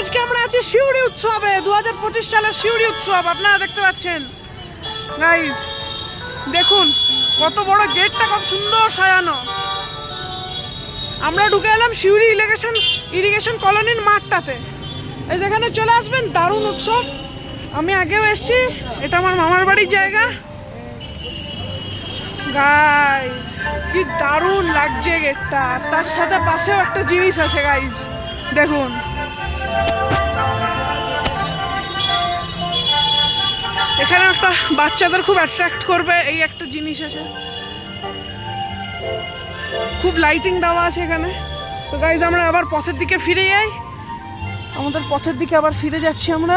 আজকে আমরা আছি পঁচিশ উৎসব। আপনারা দেখতে পাচ্ছেন। দেখুন, কত বড় গেটটা, কত সুন্দর সাজানো। আমরা ঢুকে এলাম ইরিগেশন কলোনির মাঠটাতে। এই যেখানে চলে আসবেন, দারুণ উৎসব। আমি আগেও এসেছি, এটা আমার মামার বাড়ির জায়গা। গাইস কি দারুণ লাগছে গেটটা। তার সাথে পাশেও একটা জিনিস আছে গাইস দেখুন। এখানে একটা বাচ্চাদের খুব অ্যাট্রাক্ট করবে এই একটা জিনিস আছে। খুব লাইটিং দেওয়া আছে এখানে। তো গাইজ আমরা আবার পথের দিকে ফিরে যাই। আমাদের পথের দিকে আবার ফিরে যাচ্ছি আমরা।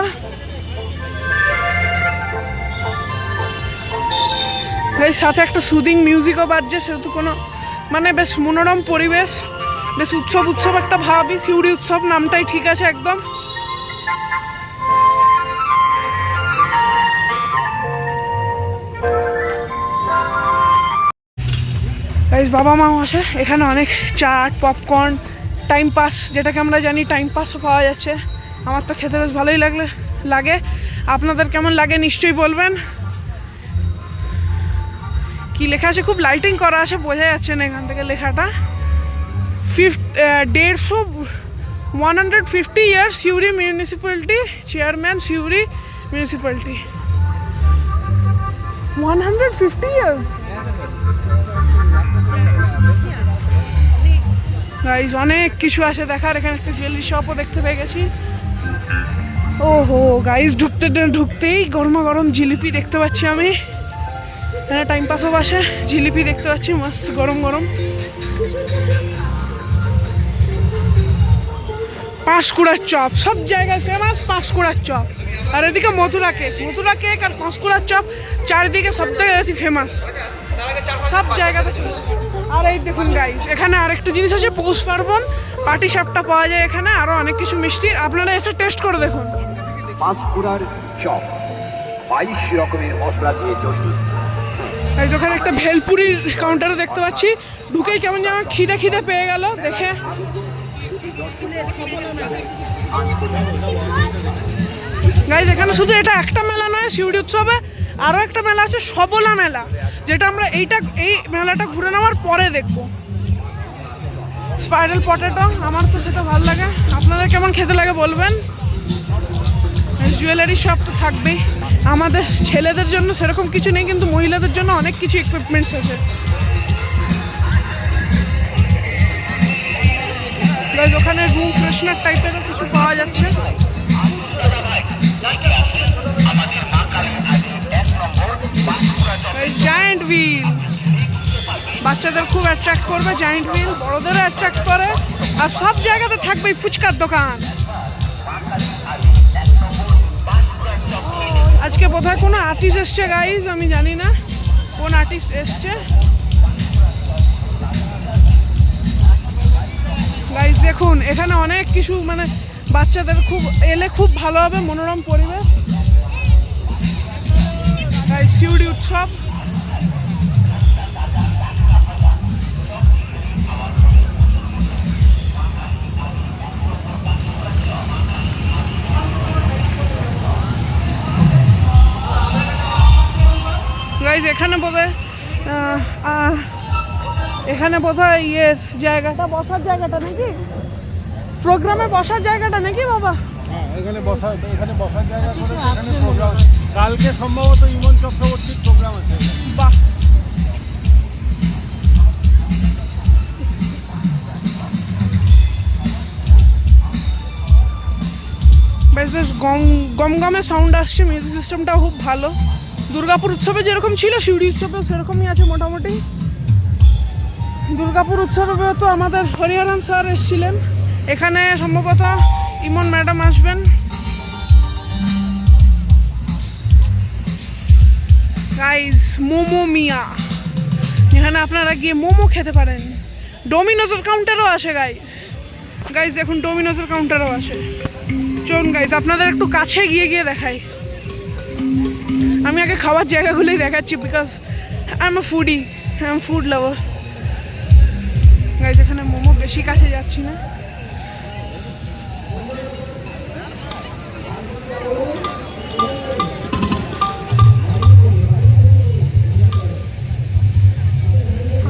এই সাথে একটা সুদিং মিউজিকও বাজছে, সেহেতু কোনো মানে বেশ মনোরম পরিবেশ। বেশ উৎসব উৎসব একটা ভাবি শিউড়ি উৎসব নামটাই ঠিক আছে একদম। বাবা মাও আছে, এখানে অনেক চাট পপকর্ন টাইম পাস যেটাকে আমরা জানি টাইম পাসও পাওয়া যাচ্ছে। আমার তো খেতে বেশ ভালোই লাগলে, লাগে। আপনাদের কেমন লাগে নিশ্চয়ই বলবেন। কি লেখা আছে? খুব লাইটিং করা আছে, বোঝা যাচ্ছে না এখান থেকে লেখাটা। ফিফ দেড়শো one hundred fifty year Suri municipality chairman Suri municipality one hundred fifty years guys অনেক কিছু আছে দেখার, এখানে একটা জুয়েলারি শপও দেখতে পেয়ে গেছি। ওহো গাইজ ঢুকতে ঢুকতেই গরমা গরম জিলিপি দেখতে পাচ্ছি আমি। এখানে টাইম পাসও বাসে, জিলিপি দেখতে পাচ্ছি, মস্ত গরম গরম। পাঁশকুড়ার চপ সব জায়গায় ফেমাস পাঁশকুড়ার চপ। আর এদিকে মথুরা কেক মথুরা কেক আর পাঁশকুড়ার চপ চারিদিকে সব থেকে বেশি ফেমাস সব জায়গাতে আর এই দেখুন গাইস এখানে আরেকটা জিনিস আছে পৌষ পার্বণ পাটি সাপটা পাওয়া যায় এখানে আরও অনেক কিছু মিষ্টি। আপনারা এসে টেস্ট করে দেখুন। পাঁশকুড়ার চপ বাইশ রকমের মশলা দিয়ে তৈরি। এই একটা ভেলপুরির কাউন্টারও দেখতে পাচ্ছি। ঢুকেই কেমন যেন খিদে খিদে পেয়ে গেল দেখে। গাইজ এখানে শুধু এটা একটা মেলা নয় শিউড়ি উৎসবে আরও একটা মেলা আছে, সবলা মেলা, যেটা আমরা এইটা, এই মেলাটা ঘুরে নেওয়ার পরে দেখব। স্পাইরাল পটেটো আমার তো যেটা ভালো লাগে। আপনাদের কেমন খেতে লাগে বলবেন? জুয়েলারি শপ তো থাকবেই। আমাদের ছেলেদের জন্য সেরকম কিছু নেই, কিন্তু মহিলাদের জন্য অনেক কিছু ইকুইপমেন্টস আছে। Guys, ওখানে রুম ফ্রেশনার টাইপেরও কিছু পাওয়া যাচ্ছে। জায়েন্ট হুইল বাচ্চাদের খুব অ্যাট্রাক্ট করবে জায়েন্ট হুইল বড়দেরও অ্যাট্রাক্ট করে। আর সব জায়গাতে থাকবে ফুচকার দোকান। আজকে বোধহয় কোনো আর্টিস্ট এসছে গাইজ আমি জানি না। কোন আর্টিস্ট এসছে? গাইজ দেখুন এখানে অনেক কিছু মানে বাচ্চাদের খুব এলে খুব ভালো হবে মনোরম পরিবেশ। শিউড়ি উৎসব এখানে বোধহয় আহ, আহ, এখানে বোধহয় ইয়ের জায়গাটা বসার জায়গাটা নাকি? প্রোগ্রামে বসার জায়গাটা নাকি বাবা? হ্যাঁ এখানে বসা এখানে বসার জায়গা করে এখানে প্রোগ্রাম কালকে সম্ভবত ইমন চক্রবর্তীর প্রোগ্রাম আছে বাহ। বেশ বেশ গম গমগমে সাউন্ড আসছে মিউজিক সিস্টেমটাও খুব ভালো। দুর্গাপুর উৎসবে যেরকম ছিল শিউড়ি উৎসবে সেরকমই আছে মোটামুটি। দুর্গাপুর উৎসবেও তো আমাদের হরিহরন স্যার এসেছিলেন। এখানে সম্ভবত ইমন ম্যাডাম আসবেন। মোমো মিয়া। এখানে আপনারা গিয়ে মোমো খেতে পারেন। ডোমিনোজের কাউন্টারও আসে গাইস গাইস দেখুন ডোমিনোজের কাউন্টারও আসে। চলুন গাইস আপনাদের একটু কাছে গিয়ে গিয়ে দেখাই। আমি আগে খাওয়ার জায়গাগুলোই দেখাচ্ছি because I am a foodie I am food lover guys এখানে মোমো বেশি কাছে যাচ্ছি না।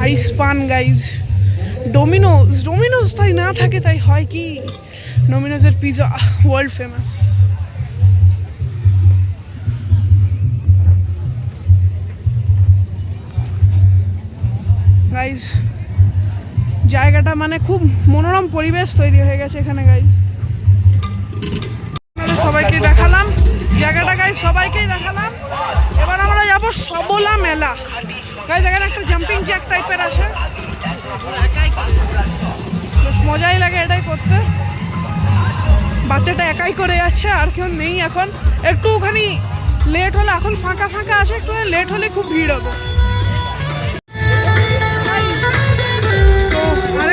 আইস পান গাইজ ডোমিনোজ ডোমিনোজ তাই না থাকে, তাই হয় কি? ডোমিনোজের পিজা ওয়ার্ল্ড ফেমাস guys জায়গাটা মানে খুব মনোরম পরিবেশ তৈরি হয়ে গেছে এখানে গাইজ সবাইকে দেখালাম। জায়গাটা গাইজ সবাইকেই দেখালাম। এবার আমরা যাব সবলা মেলা। গাইজ এখানে একটা জাম্পিং জ্যাক টাইপের আছে। বেশ মজাই লাগে এটাই করতে। বাচ্চাটা একাই করে যাচ্ছে, আর কেউ নেই এখন। একটু একটুখানি লেট হলে, এখন ফাঁকা ফাঁকা আছে একটু লেট হলে খুব ভিড় হবে।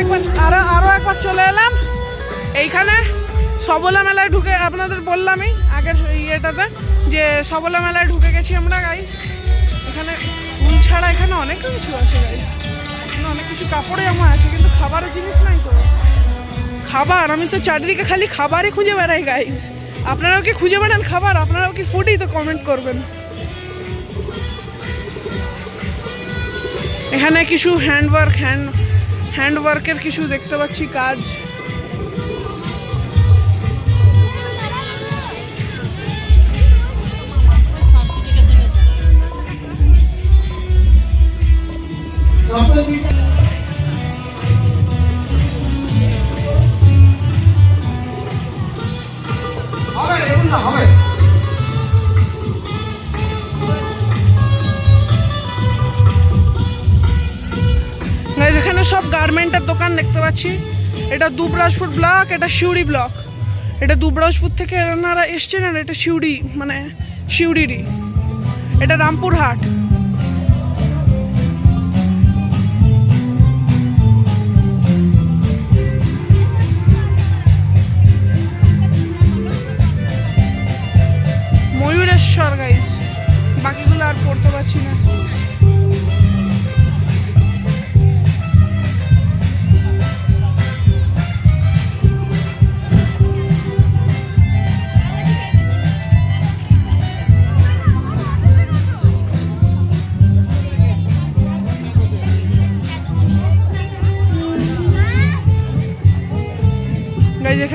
আরেকবার আরও আরও একবার চলে এলাম। এইখানে সবলা মেলায় ঢুকে আপনাদের বললামই আগের ইয়েটাতে যে সবলা মেলায় ঢুকে গেছি আমরা গাইস এখানে ফুল ছাড়া এখানে অনেক কিছু আছে গাইস অনেক কিছু কাপড়ে আমার আছে, কিন্তু খাবারের জিনিস নাই তো। খাবার, আমি তো চারিদিকে খালি খাবারই খুঁজে বেড়াই গাইস আপনারাও কি খুঁজে বেড়ান খাবার? আপনারাও কি ফুডই তো কমেন্ট করবেন। এখানে কিছু হ্যান্ডওয়ার্ক হ্যান্ড হ্যান্ডওয়ার্কের কিছু দেখতে পাচ্ছি কাজ। দোকান দেখতে পাচ্ছি। এটা দুবরাজপুর ব্লক, এটা শিউড়ি ব্লক। এটা দুবরাজপুর থেকে এনারা এসছেন আর এটা শিউড়ি মানে শিউড়িরই এটা রামপুরহাট। ময়ূরেশ্বর গাইজ বাকিগুলো আর পড়তে পারছি না।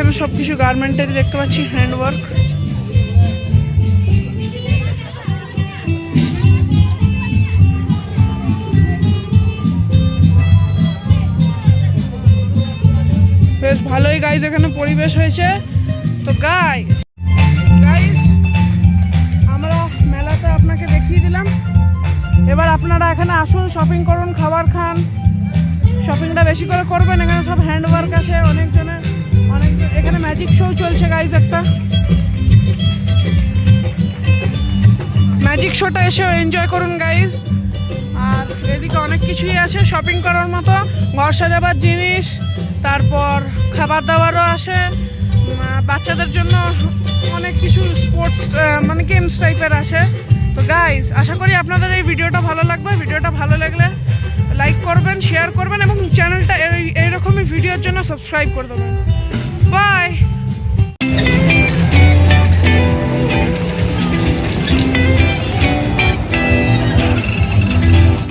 এখানে সব কিছু গার্মেন্টের দেখতে পাচ্ছি হ্যান্ডওয়ার্ক বেশ ভালোই গাইজ এখানে পরিবেশ হয়েছে। তো গাই গাইজ আমরা মেলাতে আপনাকে দেখিয়ে দিলাম। এবার আপনারা এখানে আসুন শপিং করুন, খাবার খান। শপিংটা বেশি করে করবেন, এখানে সব হ্যান্ডওয়ার্ক আছে, অনেকজনের। অনেক এখানে ম্যাজিক শো চলছে গাইজ একটা। ম্যাজিক শোটা এসে এনজয় করুন গাইজ আর এদিকে অনেক কিছুই আছে শপিং করার মতো। ঘর সাজাবার জিনিস, তারপর খাবার দাবারও আসে। বাচ্চাদের জন্য অনেক কিছু স্পোর্টস মানে গেমস টাইপের আছে তো গাইজ আশা করি আপনাদের এই ভিডিওটা ভালো লাগবে। ভিডিওটা ভালো লাগলে লাইক করবেন শেয়ার করবেন এবং চ্যানেলটা জন্য সাবস্ক্রাইব করে দেবেন। বাই